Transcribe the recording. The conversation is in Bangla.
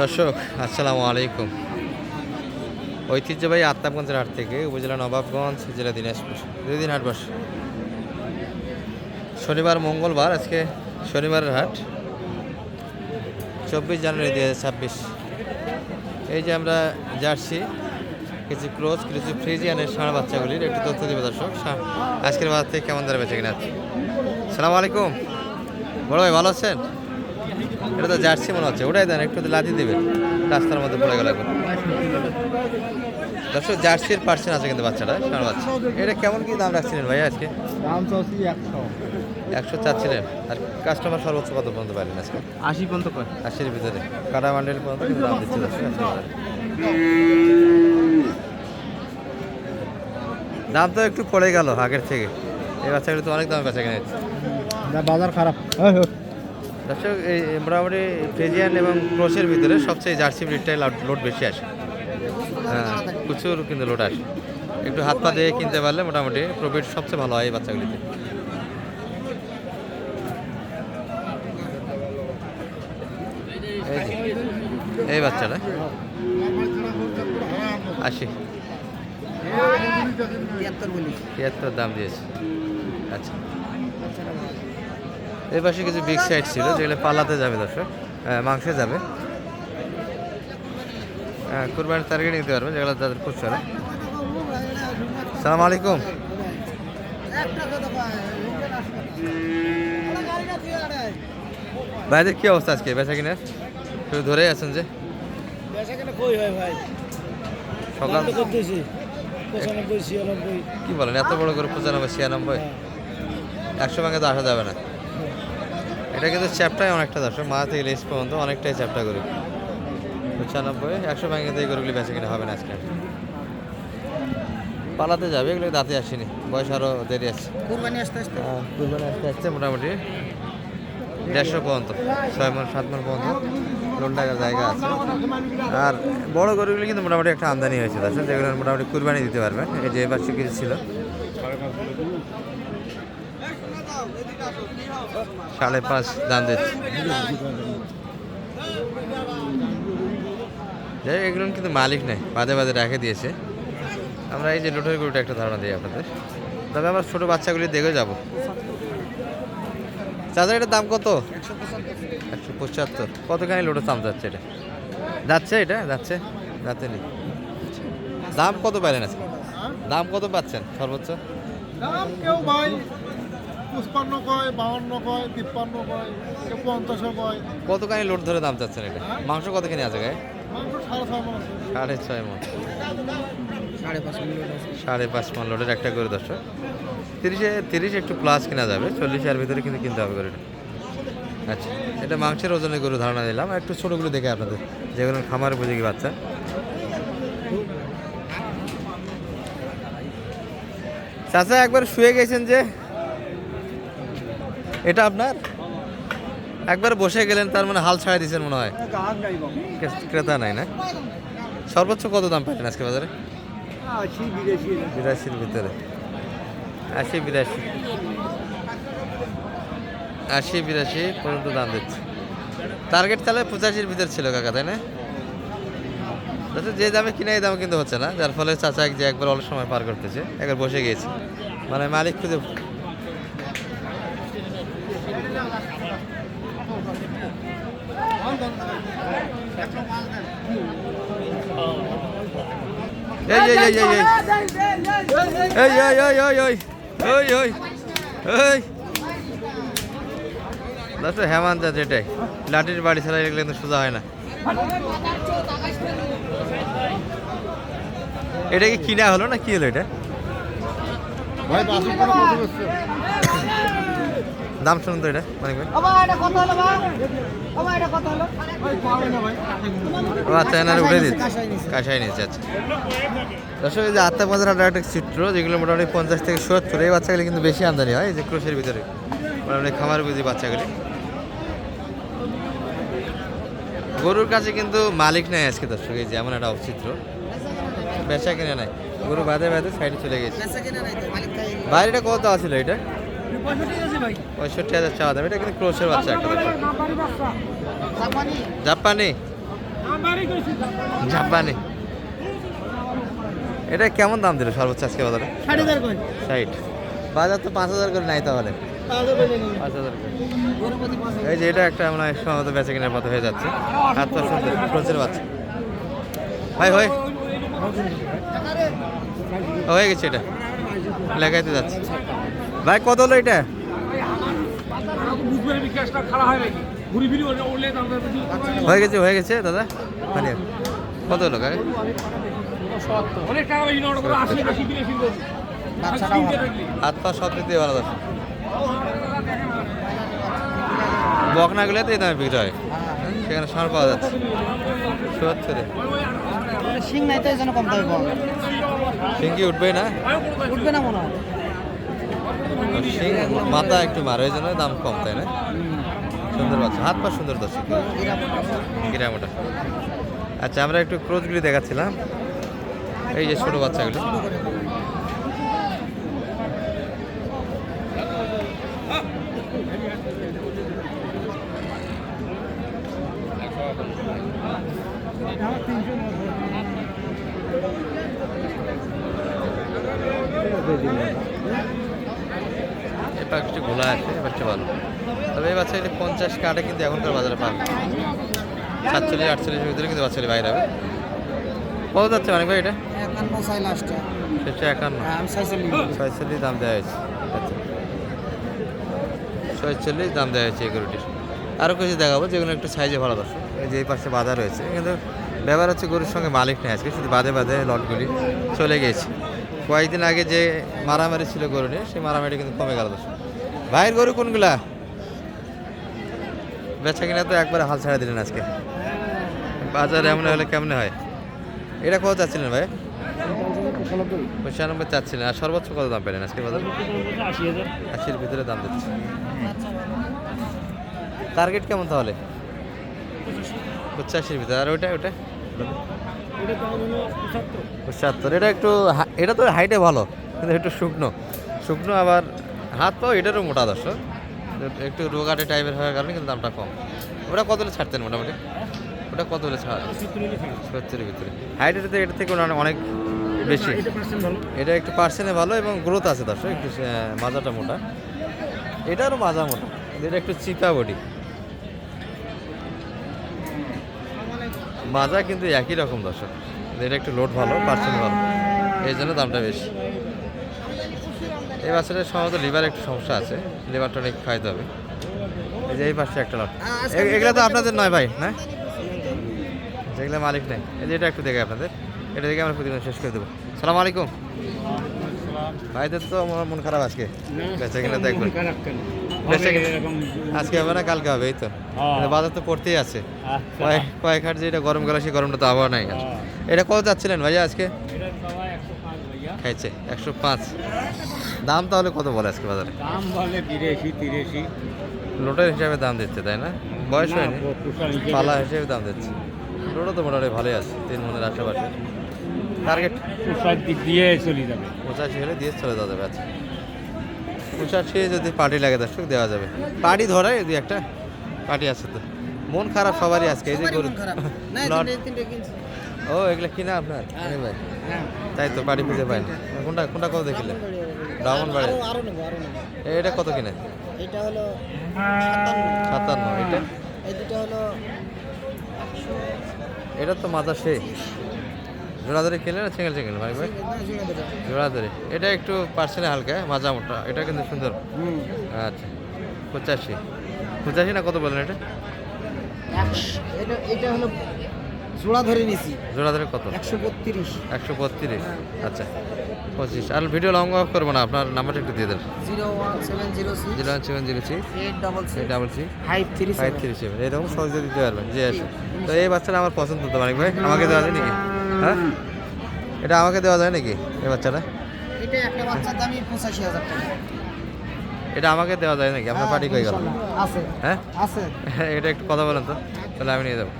দর্শক, আসসালামু আলাইকুম। ঐতিহ্যবাহী আত্মাবগঞ্জের হাট থেকে উপজেলা নবাবগঞ্জ, জেলা দিনাজপুর দুই দিন হাট বসে শনিবার, মঙ্গলবার, আজকে শনিবারের হাট। চব্বিশ জানুয়ারি দু ছাব্বিশ। এই যে আমরা জার্সি, কিছু ক্রোজ কিছু ফ্রিজিয়ানের ষাঁড় বাচ্চাগুলির একটু তথ্য দেবে দর্শক। আজকের বাজার থেকে কেমন দাঁড়া বেঁচে কিনা? সালাম আলাইকুম। বড় ভাই, ভালো আছেন? এটা তো জার্সি মনে হচ্ছে। ওটাই দেন একটু লাথি দেবেন। রাস্তার মধ্যে পড়ে গেল এখন। দর্শক জার্সির পার্সেন্ট আছে কিন্তু বাচ্চাটা ষাঁড় বাচ্চা। এটা কেমন কি দাম রাখছিলেন ভাই আজকে? দাম চলছি একশো। একশো চাচ্ছিলেন। আর কাস্টমার সর্বোচ্চ কত পর্যন্ত পাইলেন আজকে? আশি পর্যন্ত আশির ভিতরে। কাটা বান্ডেল পর্যন্ত কিন্তু দাম দিচ্ছে। দাম তো একটু পড়ে গেল আগের থেকে। এই বাচ্চাগুলো তো অনেক দামে বেচা কিনে বাজার খারাপ। দর্শক এই মোটামুটি ফ্রেজিয়ান এবং ক্রোশের ভিতরে সবচেয়ে জার্সি ব্রিডটাই লোড বেশি আসে। হ্যাঁ প্রচুর কিন্তু লোড আসে। একটু হাত পা দিয়ে কিনতে পারলে মোটামুটি প্রফিট সবচেয়ে ভালো হয় এই বাচ্চাগুলিতে। এই এই বাচ্চাটা। আশি তিয়াত্তর দাম দিয়েছে। আচ্ছা। এই পাশে কিছু বিগ সাইড ছিল যেগুলো পালাতে যাবে দর্শক মাংসে যাবে। হ্যাঁ কুরবানির তারিখে নিতে পারবে যেগুলো তাদের খুব চলে সালাম আলাইকুম। ভাইদের কি অবস্থা আজকে? বেচা কিনার শুধু ধরেই আছেন যে? সকাল কি বলেন এত বড় করে পঁচানব্বই ছিয়ানব্বই? একশো ভাঙে তো আসা যাবে না। এটা কিন্তু চ্যাপটাই অনেকটা দর্শক মাথা থেকে লেস পর্যন্ত অনেকটাই চ্যাপটা গরু পঁচানব্বই একশো তো এই গরুগুলি বেঁচে কিনা হবে না আজকে। পালাতে যাবে এগুলো দাঁতে আসেনি বয়স আরও দেরি আছে। কুরবানি আস্তে আস্তে? আহ, কুরবানি আসতে আসতে মোটামুটি দেড়শো পর্যন্ত ছয় মন সাত মন পর্যন্ত লোন টাকার জায়গা আছে। আর বড় গরুগুলি কিন্তু মোটামুটি একটা আমদানি হয়েছে দর্শক যেগুলো মোটামুটি কুরবানি দিতে পারবেন এই যে এবার কিছু ছিল। সাড়ে পাঁচ দাম দিচ্ছে। যাই এগুলো কিন্তু মালিক নেই, বাদে বাদে রেখে দিয়েছে। আমরা এই যে লোটের গরুটা একটা ধারণা দিই আপনাদের। তবে আমরা ছোটো বাচ্চাগুলি দেখে যাব। চাচা এটার দাম কত? একশো পঁচাত্তর। কতখানি লোটের দাম যাচ্ছে এটা? যাচ্ছে এটা? যাচ্ছে? যাচ্ছে নি? দাম কত পাইলেন আছে দাম কত পাচ্ছেন সর্বোচ্চ? পুষ্পান্ন কয় বাউন্ন কয় তিপ্পান্ন কয় কেউ পঞ্চাশও কয়। কতখানি লোড ধরে দাম চাচ্ছেন এটা? মাংস কতখানি আছে গায়ে? মাংস সাড়ে ছয় মন সাড়ে ছয় মন। সাড়ে পাঁচ সাড়ে পাঁচ মন লোডের একটা করে দর্শক। তিরিশে তিরিশ একটু প্লাস কিনা যাবে। চল্লিশের ভিতরে কিন্তু কিনতে হবে গরুটা। আচ্ছা এটা মাংসের ওজনের গরু ধারণা দিলাম। একটু ছোটোগুলো দেখে আপনাদের যেগুলো খামার উপযোগী বাচ্চা। চাচা একবার শুয়ে গেছেন যে এটা আপনার? একবার বসে গেলেন তার মানে হাল ছাড়া দিয়েছেন মনে হয়। ক্রেতা নাই না? সর্বোচ্চ কত দাম পাইলেন আজকে বাজারে? বিরাশির ভিতরে। আশি বিরাশি। আশি বিরাশি পর্যন্ত দাম দিচ্ছে। টার্গেট তাহলে পঁচাশির ভিতর ছিল কাকা তাই না? আচ্ছা, যে দামে কিনে এই দামে কিন্তু হচ্ছে না। যার ফলে চাচা যে একবার অল্প সময় পার করতেছে একবার বসে গিয়েছে। মানে মালিক খুঁজে এই এই এই এই যেটাই লাঠির বাড়ি ছাড়া এগুলো কিন্তু সোজা হয় না এটা কি কিনা হলো না কি হলো এটা ভাই বাসু করে বসে বসছে দাম শুনুন তো এটা অনেক ভাই। ভাই পাবে না ভাই ও আচ্ছা এনারে উঠে দিচ্ছে। কাঁসাই নিয়েছে আচ্ছা। দর্শক এই যে আত্মা বাজার হাটের একটা চিত্র যেগুলো মোটামুটি পঞ্চাশ থেকে সত্তর এই বাচ্চাগুলি কিন্তু বেশি আমদানি হয় এই যে ক্রোশের ভিতরে। মোটামুটি খামার বুঝি বাচ্চাগুলি। গরুর কাছে কিন্তু মালিক নেই আজকে দর্শক এই যে এমন একটা অচিত্র। বেচা কিনে নাই। গরু বাদে বাদে সাইডে চলে গেছে। বাইরেটা কত আছিল এটা? পঁয়ষট্টি হাজার চাওয়া দাম। এটা কিন্তু ক্রোশের বাচ্চা একটা জাপানি? জাপানি। এটা কেমন দাম দিল সর্বোচ্চ আজকে বাজারে? ষাট। বাজার তো পাঁচ হাজার করে নাই তাহলে। এই যে এটা একটা মানে সম্ভবত বেচে কেনার মতো হয়ে যাচ্ছে। হাত পা সুন্দর প্রচুর বাচ্চা। ভাই ভাই। হয়ে গেছে এটা। লেখাইতে যাচ্ছে। ভাই কত হলো এটা? হয়ে গেছে হয়ে গেছে দাদা? মানে কত হলো বেশি হাত পা সব দিতে ভালো গুলো তো দামে বিক্রি হয়। সেখানে সার পাওয়া যাচ্ছে। সত্তরে। শিং নাই তো এই জন্য কম দামে পাওয়া যায়। সিঙ্গি উঠবে না? উঠবে না মনে হয়। সিং মাথা একটু মারে জন্য দাম কম, তাই না? সুন্দর বাচ্চা, হাত পা সুন্দর দর্শক গ্রামটা। আচ্ছা আমরা একটু ক্রোজগুলি দেখাচ্ছিলাম। এই যে ছোট বাচ্চাগুলো। একটু ঘোলা আছে এবারটা ভালো তবে এই বাচ্চা পঞ্চাশ কাটে কিন্তু এখনকার বাজারে পাবে। সাতচল্লিশ আটচল্লিশের ভিতরে কিন্তু বাচ্চাটি বাইরে হবে। কত যাচ্ছে অনেক ভাই এটা? একান্ন চাই লাস্টে সেটা একান্ন। ছয়চল্লিশ। দাম দেওয়া হয়েছে। আচ্ছা। ছয়চল্লিশ দাম দেওয়া হয়েছে এই গরুটির। আরও কিছু দেখাবো যেগুলো একটু সাইজে ভালো দর্শক। এই যে এই পাশে বাজার রয়েছে কিন্তু ব্যাপার হচ্ছে গরুর সঙ্গে মালিক নেই আজকে শুধু বাদে বাদে লটগুলি চলে গিয়েছে কয়েকদিন আগে যে মারামারি ছিল গরু নিয়ে সেই মারামারি কিন্তু কমে গেল দর্শক। ভাইয়ের গরু কোনগুলা? বেচা কিনা তো একবারে হাল ছাড়া দিলেন আজকে। বাজার এমন হলে কেমনে হয়? এটা কত চাচ্ছিলেন ভাই? পঁচানব্বই চাচ্ছিলেন। আর সর্বোচ্চ কত দাম পেলেন আজকে বাজার? আশির ভিতরে দাম দিচ্ছে। টার্গেট কেমন তাহলে? পঁচাশির ভিতরে। আর ওইটা ওইটা? পঁচাত্তর। এটা একটু এটা তো হাইটে ভালো, কিন্তু একটু শুকনো। শুকনো আবার হাত পাও এটারও মোটা দর্শক। একটু রোগাটে টাইপের হওয়ার কারণে কিন্তু দামটা কম। ওটা কত ছাড়তেন মোটামুটি? ওটা কত হলে ছাড়? ভিতরে। হাইটের তো এটা থেকে অনেক- বেশি। এটা একটু পার্সেন্টে ভালো এবং গ্রোথ আছে দর্শক, একটু মাজাটা মোটা। এটারও মাজা মোটা এটা একটু চিপা বডি মাজা কিন্তু একই রকম দর্শক। এটা একটু লোড ভালো পার্সেন্ট ভালো। এই জন্য দামটা বেশি। এই বাচ্চাটার সম্ভবত লিভার একটু সমস্যা আছে লিভারটা অনেক খাইতে হবে। এই যে এই পাশে একটা লট। এগুলো তো আপনাদের নয় ভাই হ্যাঁ যেগুলো মালিক নেই। এই যে এটা একটু দেখে আপনাদের। এটা দেখে আমরা প্রতিদিন শেষ করে দেবো। সালাম আলাইকুম। ভাইদের তো আমার মন খারাপ আজকে। বেচা কিনা দেখবেন আজকে হবে না কালকে হবে এই তো। বাজার তো পড়তেই আছে। আচ্ছা। কয়েক হাট যে এটা গরম গেল সেই গরমটা তো আবহাওয়া নাই। এটা কত যাচ্ছিলেন ভাইয়া আজকে? খাইছে একশো পাঁচ। দাম তাহলে কত বলে আজকে বাজারে? দাম বলে তিরাশি তিরাশি। লোটের হিসাবে দাম দিচ্ছে তাই না? বয়স হয়নি? পালা হিসেবে দাম দিচ্ছে। লোটও তো মোটামুটি ভালোই আছে তিন মনের আশেপাশে। টার্গেট সব দিয়ে চলে যাবে। পঁচাশি হলে দিয়ে চলে যাওয়া যাবে আচ্ছা। পঁচাশি যদি পার্টি লাগে দর্শক দেওয়া যাবে। পার্টি ধরায় দুই একটা পার্টি আছে তো। মন খারাপ সবারই আজকে এই যে গরু মন লট-। ও এগুলা কিনা আপনার? অনেক ভাই। হ্যাঁ। তাই তো বাড়ি খুঁজে পাই না কোনটা কোনটা কত দেখিলে? ব্রাহ্মণবাড়ি। এটা কত কিনে? এটা হলো সাতান্ন। এটা? এই দুটো হলো এটা তো মাথা সেই জোড়া ধরে কিনলে না সিঙ্গেল সিঙ্গেল ভাই ভাই? দুটো। জোড়া ধরে এটা একটু পার্সেলে হালকা মাজা মোটা। এটা কিন্তু সুন্দর। আচ্ছা পঁচাশি। পঁচাশি না কত বলেন এটা? এটা- এটা হলো জোড়া ধরে নিছি। জোড়া ধরে কত? একশো বত্রিশ। একশো বত্রিশ? আচ্ছা পঁচিশ। আর ভিডিও লং অফ করব না আপনার নাম্বারটা একটু দিয়ে দেন। Zero one seven zero zero one seven zero six. Eight double six double six. Five three five three seven. এরকম সহজে দিতে পারবেন। জি আসুন। তো এই বাচ্চাটা আমার পছন্দ তো মানিক ভাই? আমাকে দেওয়া যায় নাকি? হ্যাঁ? এটা আমাকে দেওয়া যায় নাকি এই বাচ্চাটা? এটা একটা বাচ্চার দামই পঁচাশি হাজার টাকা। এটা আমাকে দেওয়া যায় নাকি? আপনার পার্টি কই গেল। আছে। হ্যাঁ? আছে। এটা একটু কথা বলেন তো তাহলে আমি নিয়ে যাব।